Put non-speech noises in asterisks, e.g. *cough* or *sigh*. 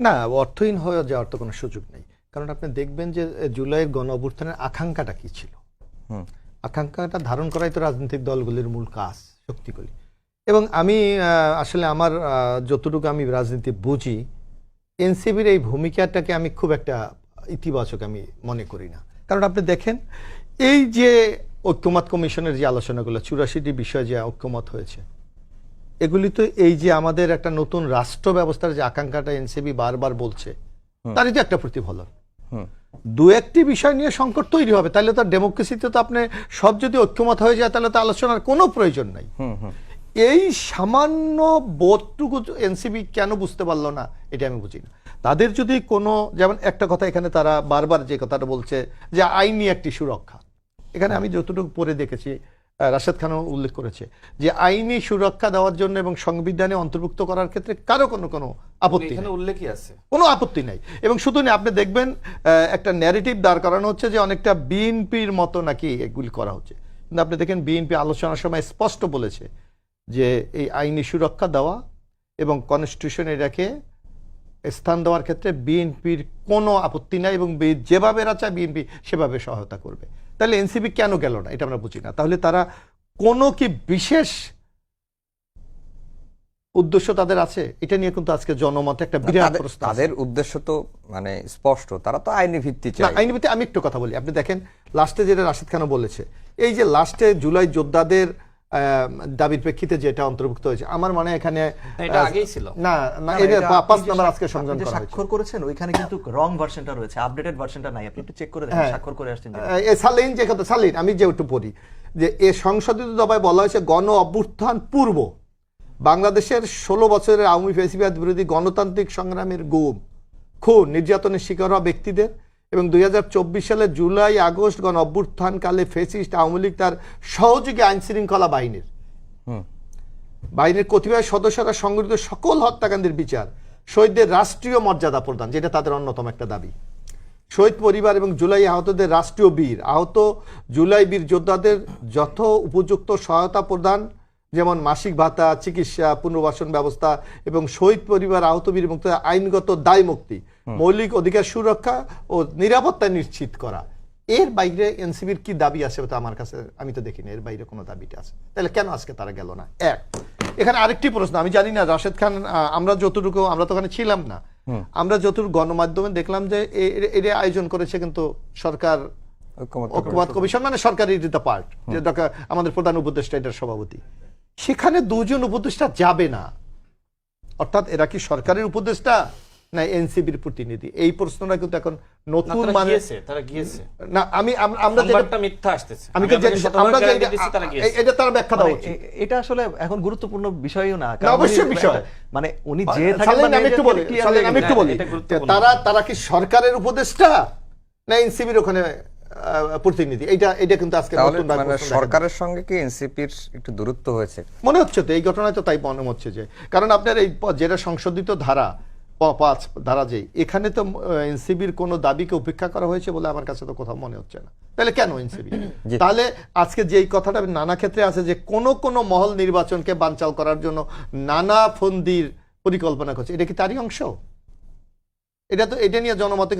না অর্থহীন হয়ে যাওয়ার তো কোনো সুযোগ নেই। কারণ আপনি দেখবেন যে জুলাইয়ের গণ অভ্যুত্থানের আকাঙ্ক্ষাটা কি ছিল? হুম। আকাঙ্ক্ষাটা ধারণ করাই তো রাজনৈতিক দলগুলির মূল কাজ শক্তিগুলি। এবং আমি আসলে আমার যতটুকু আমি রাজনীতি বুঝি এনসিবির এই ভূমিকাটাকে আমি খুব একটা ইতিবাচক আমি মনে করি না। কারণ আপনি দেখেন এই যে ঐক্যমত কমিশনের যে আলোচনাগুলো চুরাশিটি বিষয়ে যে ঐক্যমত হয়েছে এগুলি তো এই যে আমাদের একটা নতুন রাষ্ট্র ব্যবস্থার যে আকাঙ্ক্ষাটা এনসিবি বারবার বলছে তারই তো একটা প্রতিফলন। দু একটি বিষয় নিয়ে সংকট তৈরি হবে তাহলে তো ডেমোক্রেসিতে তো আপনি সব যদি ঐক্যমত হয়ে যায় তাহলে তো আলোচনার কোনো প্রয়োজন নাই। এই সামান্য বোধটুকু এনসিবি কেন বুঝতে পারল না এটা আমি বুঝি না তাদের যদি কোনো যেমন একটা কথা এখানে তারা বারবার যে কথাটা বলছে যে আইনি একটি সুরক্ষা। এখানে আমি যতটুকু পরে দেখেছি রাশেদ খানও উল্লেখ করেছে যে আইনি সুরক্ষা দেওয়ার জন্য এবং সংবিধানে অন্তর্ভুক্ত করার ক্ষেত্রে কারও কোনো কোনো আপত্তি এখানে উল্লেখই আছে। কোনো আপত্তি নাই। এবং শুধু না আপনি দেখবেন একটা ন্যারেটিভ দাঁড় করানো হচ্ছে যে অনেকটা বিএনপির মতো নাকি এগুলি করা হচ্ছে। কিন্তু আপনি দেখেন বিএনপি আলোচনার সময় স্পষ্ট বলেছে যে এই আইনি সুরক্ষা দেওয়া এবং কনস্টিটিউশন এটাকে স্থান দেওয়ার ক্ষেত্রে বিএনপির কোনো আপত্তি নাই এবং যেভাবে এরা চায় বিএনপি সেভাবে সহায়তা করবে। তাহলে এনসিপি কেন গেল না? এটা আমরা বুঝি না। তাহলে তারা কোনো কি বিশেষ উদ্দেশ্য তাদের আছে? এটা নিয়ে কিন্তু আজকে জনমতে একটা বিরাট তাদের- প্রশ্ন তাদের উদ্দেশ্য তো মানে স্পষ্ট। তারা তো আইনি ভিত্তি চায় আইনি ভিত্তি আমি একটু কথা বলি। আপনি দেখেন লাস্টে যেটা রাশিদ খান বলেছে এই যে লাস্টে জুলাই যোদ্ধাদের দাবির প্রেক্ষিতে যেটা অন্তর্ভুক্ত হয়েছে। আমার মনে এখানে এটা আগেই ছিল। না না এটা পাঁচ নাম্বার আজকে সংযোজন করা হয়েছে। স্বাক্ষর করেছেন ওইখানে কিন্তু রং ভার্সনটা রয়েছে আপডেটেড ভার্সনটা নাই। আপনি একটু চেক করে দেখেন হ্যাঁ। স্বাক্ষর করে আসছেন এ সালিন যে কথা সালিন আমি যে একটু পড়ি যে এ সংশোধিত দফায় বলা হয়েছে গণ অভ্যুত্থান পূর্ব। বাংলাদেশের ষোলো বছরের আওয়ামী ফেসিবাদ বিরোধী গণতান্ত্রিক সংগ্রামের গুম। খুন নির্যাতনের শিকার হওয়া ব্যক্তিদের এবং দুই সালের জুলাই আগস্ট গণ অভ্যুত্থানকালে ফেসিস্ট আওয়ামী লীগ তার সহযোগী আইন শৃঙ্খলা বাহিনীর। বাহিনীর কতিপয় সদস্যরা সংগঠিত সকল হত্যাকাণ্ডের বিচার শহীদদের রাষ্ট্রীয় মর্যাদা প্রদান যেটা তাদের অন্যতম একটা দাবি। শহীদ পরিবার এবং জুলাই আহতদের রাষ্ট্রীয় বীর আহত জুলাই বীর যোদ্ধাদের যথ উপযুক্ত সহায়তা প্রদান যেমন মাসিক ভাতা চিকিৎসা পুনর্বাসন ব্যবস্থা এবং শহীদ পরিবার আহত বীর মুক্ত আইনগত দায় মুক্তি মৌলিক অধিকার সুরক্ষা ও নিরাপত্তা নিশ্চিত করা। এর বাইরে এনসিবির কি দাবি আছে তো আমার কাছে আমি তো দেখিনি এর বাইরে কোনো দাবিটা আছে। তাহলে কেন আজকে তারা গেল না? এক এখানে আরেকটি প্রশ্ন আমি জানি না রাশেদ খান আমরা যতটুকু আমরা তো ওখানে ছিলাম না। আমরা যতটুকু গণমাধ্যমে দেখলাম যে এ- এ- আয়োজন করেছে কিন্তু সরকার ঐক্যবাদ কমিশন। মানে সরকারি ইট পার্ট যে ডক্টর আমাদের প্রধান উপদেষ্টা এটার সভাপতি। সেখানে দুজন উপদেষ্টা যাবে না। অর্থাৎ এরা কি সরকারের উপদেষ্টা? না এনসিবির প্রতিনিধি। এই প্রশ্নটা কিন্তু এখন নতুন মানে তারা গিয়েছে। না আমি আমরা যেটা- মিথ্যা আসতেছে। আমি আমরা এটা তার ব্যাখ্যা দেওয়া মানে উচিত। এটা আসলে এখন গুরুত্বপূর্ণ বিষয়ও না না, অবশ্যই বিষয়। মানে উনি যে থাকেন মানে আমি একটু বলি আমি একটু বলি। তারা তারা কি সরকারের উপদেষ্টা? না এনসিবির ওখানে আহ, প্রতিনিধি। এটা এটা কিন্তু আজকে মানে সরকারের সঙ্গে কি এনসিপির একটু দূরত্ব হয়েছে? মনে হচ্ছে তো এই ঘটনায় তো তাই মনে হচ্ছে যে কারণ আপনার এই যেটা সংশোধিত ধারা পাঁচ ধারা যেই। এখানে তো এনসিবির কোনো দাবিকে উপেক্ষা করা হয়েছে বলে আমার কাছে তো কোথাও মনে হচ্ছে না। তাহলে কেন এনসিবি। *clears throat* তাহলে আজকে যেই কথাটা নানা ক্ষেত্রে আছে যে কোন কোন মহল নির্বাচনকে বানচাল করার জন্য নানা ফন্দির পরিকল্পনা করছে। এটা কি তারই অংশ? এটা তো এটা নিয়ে জনমতে